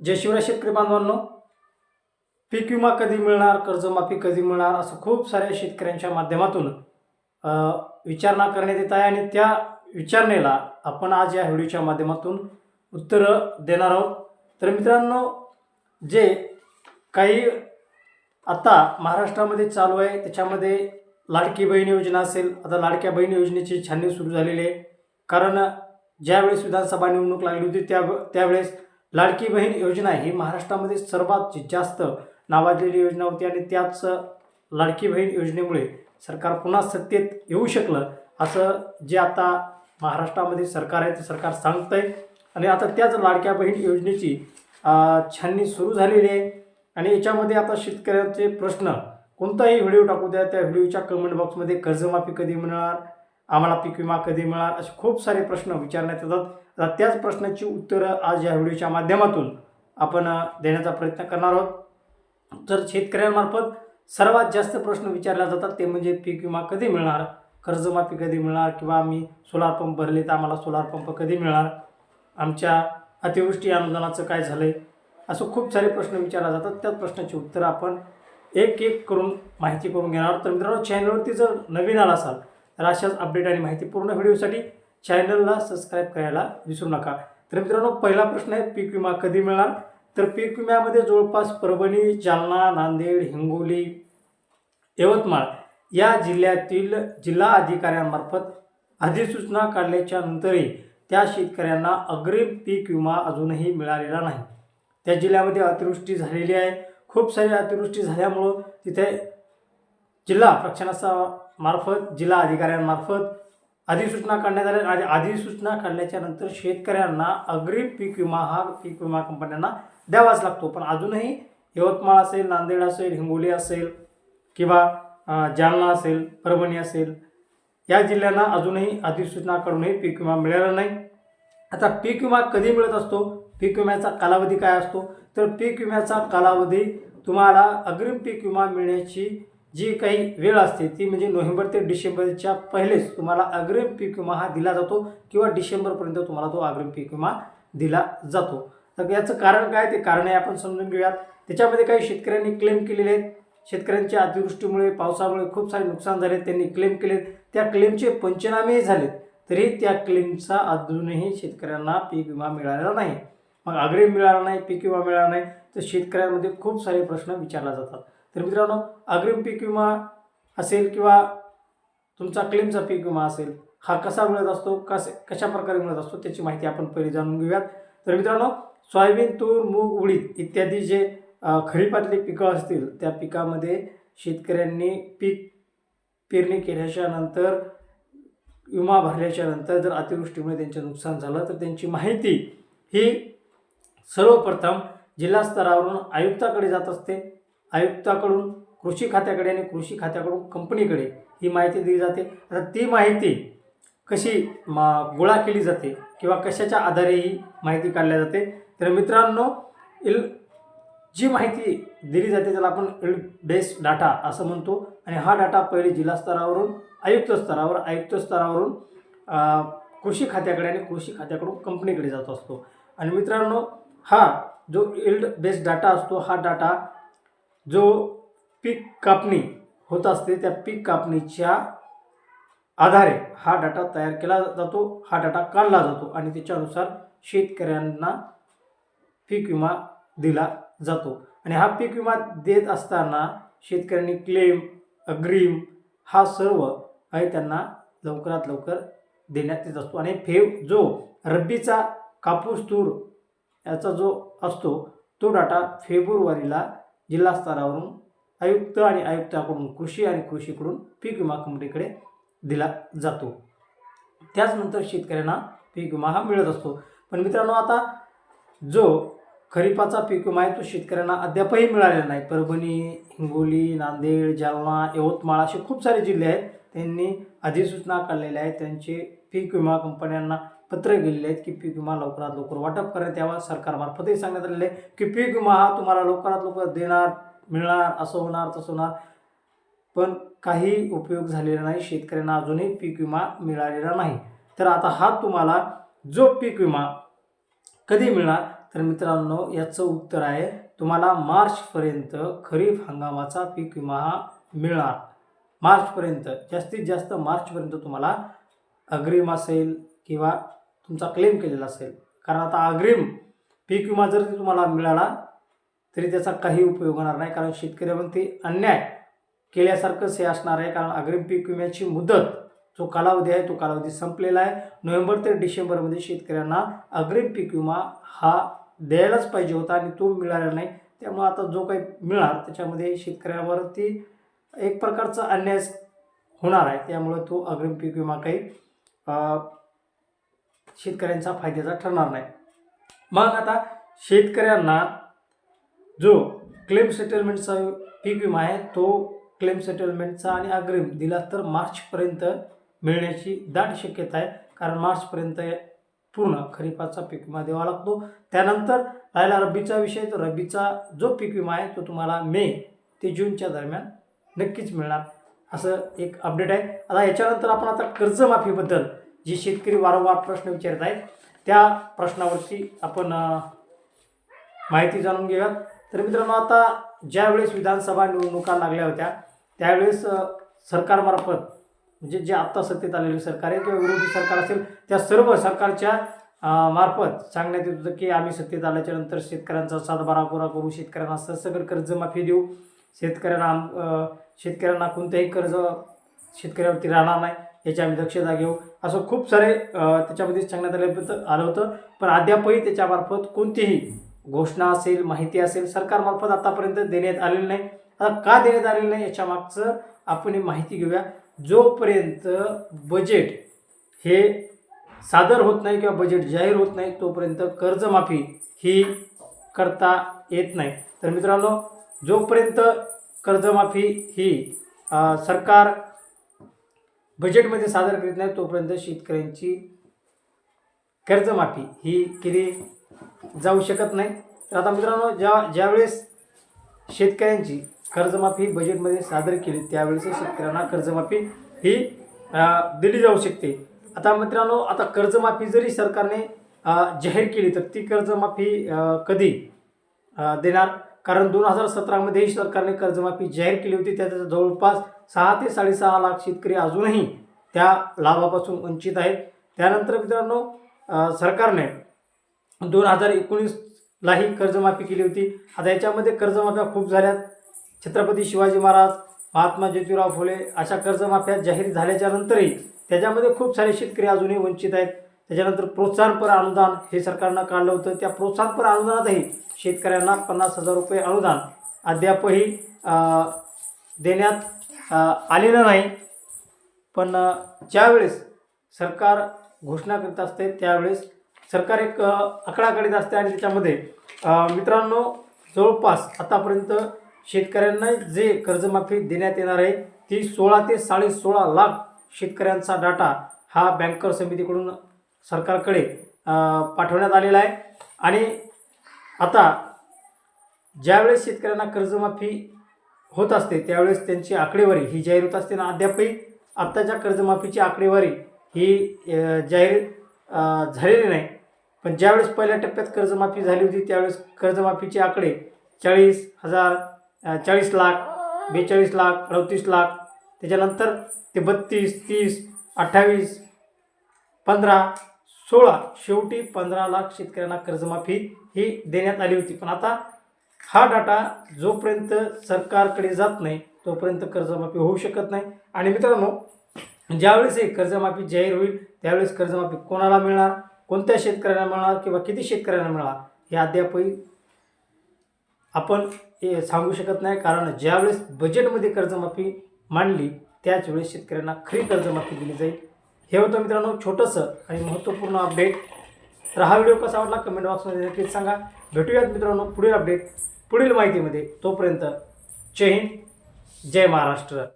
जय शिवराय शेतकरी बांधवांनो. पीक विमा कधी मिळणार कर्जमाफी कधी मिळणार असं खूप साऱ्या शेतकऱ्यांच्या माध्यमातून विचारणा करण्यात येत आहे आणि त्या विचारणेला आपण आज या व्हिडिओच्या माध्यमातून उत्तरं देणार आहोत. तर मित्रांनो जे काही आता महाराष्ट्रामध्ये चालू आहे त्याच्यामध्ये लाडकी बहीण योजना असेल आता लाडक्या बहीण योजनेची छाननी सुरू झालेली आहे. कारण ज्यावेळेस विधानसभा निवडणूक लागली होती त्या त्यावेळेस लाडकी बहीण योजना ही महाराष्ट्रामध्ये सर्वात जास्त नावाजलेली योजना होती आणि त्याच लाडकी बहीण योजनेमुळे सरकार पुन्हा सत्तेत येऊ शकलं असं जे आता महाराष्ट्रामध्ये सरकार आहे ते सरकार सांगतंय. आणि आता त्याच लाडक्या बहीण योजनेची छाननी सुरू झालेली आहे. आणि याच्यामध्ये आता शेतकऱ्यांचे प्रश्न कोणताही व्हिडिओ टाकू द्या त्या व्हिडिओच्या कमेंट बॉक्समध्ये कर्जमाफी कधी मिळणार? आम्हाला पीक विमा कधी मिळणार? असे खूप सारे प्रश्न विचारण्यात येतात. आता त्याच प्रश्नाची उत्तरं आज या व्हिडिओच्या माध्यमातून आपण देण्याचा प्रयत्न करणार आहोत. तर शेतकऱ्यांमार्फत सर्वात जास्त प्रश्न विचारले जातात ते म्हणजे पीक विमा कधी मिळणार? कर्जमाफी कधी मिळणार? किंवा आम्ही सोलार पंप भरले तर आम्हाला सोलार पंप कधी मिळणार? आमच्या अतिवृष्टी अनुदानाचं काय झालं आहे असं खूप सारे प्रश्न विचारले जातात. त्याच प्रश्नाची उत्तरं आपण एक एक करून माहिती करून घेणार आहोत. तर मित्रांनो चॅनलवरती जर नवीन आला असाल तर अशाच अपडेट आणि माहिती पूर्ण व्हिडिओसाठी चॅनलला सबस्क्राईब करायला विसरू नका. तर मित्रांनो पहिला प्रश्न आहे पीक विमा कधी मिळणार? तर पीक विम्यामध्ये जवळपास परभणी जालना नांदेड हिंगोली यवतमाळ या जिल्ह्यातील जिल्हा अधिकाऱ्यांमार्फत अधिसूचना काढल्याच्या नंतरही त्या शेतकऱ्यांना अग्रिम पीक विमा अजूनही मिळालेला नाही. त्या जिल्ह्यामध्ये अतिवृष्टी झालेली आहे. खूप सारी अतिवृष्टी झाल्यामुळं तिथे जिल्हा प्रशासनाचा मार्फत जिल्हा अधिकाऱ्यांमार्फत अधिसूचना काढण्यात आल्या आणि अधिसूचना काढल्याच्या नंतर शेतकऱ्यांना अग्रिम पीक विमा हा पीक विमा कंपन्यांना द्यावाच लागतो. पण अजूनही यवतमाळ असेल नांदेड असेल हिंगोली असेल किंवा जालना असेल परभणी असेल या जिल्ह्यांना अजूनही अधिसूचना काढूनही पीक विमा मिळाला नाही. आता पीक विमा कधी मिळत असतो? पीक विम्याचा कालावधी काय असतो? तर पीक विम्याचा कालावधी तुम्हाला अग्रिम पीक विमा मिळण्याची जी काही वेळ असते ती म्हणजे नोव्हेंबर ते डिसेंबरच्या पहिलेच तुम्हाला अग्रिम पीक विमा हा दिला जातो किंवा डिसेंबरपर्यंत तुम्हाला तो अग्रिम पीक विमा दिला जातो. तर याचं कारण काय? ते कारण आहे आपण समजून घेऊयात. त्याच्यामध्ये काही शेतकऱ्यांनी क्लेम केलेले आहेत. शेतकऱ्यांच्या अतिवृष्टीमुळे पावसामुळे खूप सारे नुकसान झाले त्यांनी क्लेम केले त्या क्लेमचे पंचनामेही झालेत. तरी त्या क्लेमचा अजूनही शेतकऱ्यांना पीक विमा मिळालेला नाही. मग अग्रिम मिळाला नाही पीक विमा मिळाला नाही तर शेतकऱ्यांमध्ये खूप सारे प्रश्न विचारले जातात. तर मित्रांनो अग्रिम पीक विमा असेल किंवा तुमचा क्लेमचा पीक विमा असेल हा कसा मिळत असतो कसे कशा प्रकारे मिळत असतो त्याची माहिती आपण पहिली जाणून घेऊयात. तर मित्रांनो सोयाबीन तूर मूग उडीद इत्यादी जे खरीपातली पिकं असतील त्या पिकामध्ये शेतकऱ्यांनी पीक पेरणी केल्याच्यानंतर विमा भरल्याच्या नंतर जर अतिवृष्टीमुळे त्यांचे नुकसान झालं तर त्यांची माहिती ही सर्वप्रथम जिल्हा स्तरावरून आयुक्ताकडे जात असते. आयुक्ताकडून कृषी खात्याकडे आणि कृषी खात्याकडून कंपनीकडे ही माहिती दिली जाते. आता ती माहिती कशी मा गोळा केली जाते किंवा कशाच्या आधारे ही माहिती काढल्या जाते. तर मित्रांनो इल जी माहिती दिली जाते त्याला आपण इल बेस डाटा असं म्हणतो. आणि हा डाटा पहिले जिल्हा स्तरावरून आयुक्त स्तरावर आयुक्त स्तरावरून कृषी खात्याकडे आणि कृषी खात्याकडून कंपनीकडे जात असतो. आणि मित्रांनो हा जो इल्ड बेस्ड डाटा असतो हा डाटा जो पीक कापणी होत असते त्या पीक कापणीच्या आधारे हा डाटा तयार केला जातो हा डाटा काढला जातो आणि त्याच्यानुसार शेतकऱ्यांना पीक विमा दिला जातो. आणि हा पीक विमा देत असताना शेतकऱ्यांनी क्लेम अग्रिम हा सर्व आहे त्यांना लवकरात लवकर देण्यात येत असतो. आणि फेव जो रब्बीचा कापूस तूर याचा जो असतो तो डाटा फेब्रुवारीला जिल्हा स्तरावरून आयुक्त आणि आयुक्ताकडून कृषी आणि कृषीकडून पीक विमा कंपनीकडे दिला जातो. त्याचनंतर शेतकऱ्यांना पीक विमा हा मिळत असतो. पण मित्रांनो आता जो खरीपाचा पीक विमा आहे तो शेतकऱ्यांना अद्यापही मिळालेला नाही. परभणी हिंगोली नांदेड जालना यवतमाळ असे खूप सारे जिल्हे आहेत. त्यांनी अधिसूचना काढलेल्या आहेत. त्यांचे पीक विमा कंपन्यांना पत्र गेलेले आहेत की पीक विमा लवकरात लवकर वाटप करण्यात यावा सरकारमार्फतही सांगण्यात आलेलं आहे की पीक विमा हा तुम्हाला लवकरात लवकर देणार मिळणार असं होणार तसं होणार. पण काही उपयोग झालेला नाही. शेतकऱ्यांना अजूनही पीक विमा मिळालेला नाही. तर आता हा तुम्हाला जो पीक विमा कधी मिळणार? तर मित्रांनो याचं उत्तर आहे तुम्हाला मार्चपर्यंत खरीप हंगामाचा पीक विमा हा मिळणार. मार्चपर्यंत जास्तीत जास्त मार्चपर्यंत तुम्हाला अग्रिम असेल किंवा तुमचा क्लेम केलेला असेल. कारण आता अग्रिम पीक विमा जर तुम्हाला मिळाला तरी त्याचा काही उपयोग होणार नाही. कारण शेतकऱ्यावरती अन्याय केल्यासारखंच हे असणार आहे. कारण अग्रिम पीक विम्याची मुदत जो कालावधी आहे तो कालावधी संपलेला आहे. नोव्हेंबर ते डिसेंबरमध्ये शेतकऱ्यांना अग्रिम पीक विमा हा द्यायलाच पाहिजे होता आणि तो मिळाला नाही. त्यामुळे आता जो काही मिळणार त्याच्यामध्ये शेतकऱ्यावरती एक प्रकारचा अन्याय होणार आहे. त्यामुळे तो अग्रिम पीक विमा काही शेतकऱ्यांचा फायद्याचा ठरणार नाही. मग आता शेतकऱ्यांना जो क्लेम सेटलमेंटचा पीक विमा आहे तो क्लेम सेटलमेंटचा आणि अग्रिम दिला तर मार्चपर्यंत मिळण्याची दाट शक्यता आहे. कारण मार्चपर्यंत पूर्ण खरीपाचा पीक विमा द्यावा लागतो. त्यानंतर राहिला रब्बीचा विषय. तर रब्बीचा जो पीक विमा आहे तो तुम्हाला मे ते जूनच्या दरम्यान नक्कीच मिळणार. असं एक अपडेट आहे. आता याच्यानंतर आपण आता कर्जमाफीबद्दल जे शेतकरी वारंवार प्रश्न विचारत आहेत त्या प्रश्नावरती आपण माहिती जाणून घेऊयात. तर मित्रांनो आता ज्यावेळेस विधानसभा निवडणुका लागल्या होत्या त्यावेळेस सरकारमार्फत म्हणजे जे आत्ता सत्तेत आलेले सरकार आहे किंवा विरोधी सरकार असेल त्या सर्व सरकारच्या मार्फत सांगण्यात येत होतं की आम्ही सत्तेत आल्याच्यानंतर शेतकऱ्यांचा सातबारा कोरा करू शेतकऱ्यांना सरसकट कर्जमाफी देऊ. शेतकऱ्यांना आम- शेतकऱ्यांना कोणतंही कर्ज शेतकऱ्यावरती राहणार नाही. याची आम्ही दक्षता घेऊ. असं खूप सारे त्याच्यामध्ये सांगण्यात आलं आलं होतं. पण अद्यापही त्याच्यामार्फत कोणतीही घोषणा असेल माहिती असेल सरकारमार्फत आतापर्यंत देण्यात आलेली नाही. आता का देण्यात आलेलं नाही याच्या मागचं आपण ही माहिती घेऊया. जोपर्यंत बजेट हे सादर होत नाही किंवा बजेट जाहीर होत नाही तोपर्यंत कर्जमाफी ही करता येत नाही. तर मित्रांनो जोपर्यंत कर्जमाफी ही सरकार बजेटमध्ये सादर करीत नाही तोपर्यंत शेतकऱ्यांची कर्जमाफी ही केली जाऊ शकत नाही. तर आता मित्रांनो ज्या ज्यावेळेस शेतकऱ्यांची कर्जमाफी बजेटमध्ये सादर केली त्यावेळेस शेतकऱ्यांना कर्जमाफी ही दिली जाऊ शकते. आता मित्रांनो आता कर्जमाफी जरी सरकारने जाहीर केली तर ती कर्जमाफी कधी देणार? कारण दोन हजार सतरामध्येही सरकारने कर्जमाफी जाहीर केली होती. त्याचा जवळपास सहा ते साडेसहा लाख शेतकरी अजूनही त्या लाभापासून वंचित आहेत. त्यानंतर मित्रांनो सरकारने दोन हजार एकोणीसलाही कर्जमाफी केली होती. आता याच्यामध्ये कर्जमाफ्या खूप झाल्यात. छत्रपती शिवाजी महाराज महात्मा ज्योतिराव फुले अशा कर्जमाफ्या जाहीर झाल्याच्यानंतरही त्याच्यामध्ये खूप सारे शेतकरी अजूनही वंचित आहेत. त्याच्यानंतर प्रोत्साहनपर अनुदान हे सरकारनं काढलं होतं. त्या प्रोत्साहनपर अनुदानातही शेतकऱ्यांना पन्नास हजार रुपये अनुदान अद्यापही देण्यात आलेलं नाही. पण ज्यावेळेस सरकार घोषणा करीत असते त्यावेळेस सरकार एक आकडा काढत असते आणि त्याच्यामध्ये मित्रांनो जवळपास आतापर्यंत शेतकऱ्यांना जे कर्जमाफी देण्यात येणार आहे ती सोळा ते साडे सोळा लाख शेतकऱ्यांचा डाटा हा बँकर समितीकडून सरकारकडे पाठवण्यात आलेला आहे. आणि आता ज्यावेळेस शेतकऱ्यांना कर्जमाफी होत असते त्यावेळेस त्यांची आकडेवारी ही जाहीर होत असते. ना अद्यापही आत्ताच्या कर्जमाफीची आकडेवारी ही जाहीर झालेली नाही. पण ज्यावेळेस पहिल्या टप्प्यात कर्जमाफी झाली होती त्यावेळेस कर्जमाफीचे आकडे चाळीस हजार चाळीस लाख बेचाळीस लाख अडतीस लाख त्याच्यानंतर ते बत्तीस तीस अठ्ठावीस पंधरा सोळा शेवटी पंधरा लाख शेतकऱ्यांना कर्जमाफी ही देण्यात आली होती. पण आता हा डाटा जोपर्यंत सरकारकडे जात नाही तोपर्यंत कर्जमाफी होऊ शकत नाही. आणि मित्रांनो ज्यावेळेस हे कर्जमाफी जाहीर होईल त्यावेळेस कर्जमाफी कोणाला मिळणार? कोणत्या शेतकऱ्यांना मिळणार किंवा किती शेतकऱ्यांना मिळणार? हे अद्यापही आपण हे सांगू शकत नाही. कारण ज्यावेळेस बजेटमध्ये कर्जमाफी मांडली त्याच वेळेस शेतकऱ्यांना खरी कर्जमाफी दिली जाईल. हे होतं मित्रांनो छोटंसं आणि महत्त्वपूर्ण अपडेट तर हा व्हिडिओ कसा आवडला कमेंट बॉक्समध्ये नक्कीच सांगा. भेटूयात मित्रांनो पुढील अपडेट पुढील माहितीमध्ये. तोपर्यंत जय हिंद जय महाराष्ट्र.